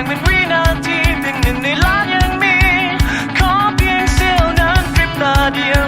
งเป็นวินาทีเพียงหนึ่งในล้านยังมี ขอเพียงเสี้ยวนั้นพริบตาเดียว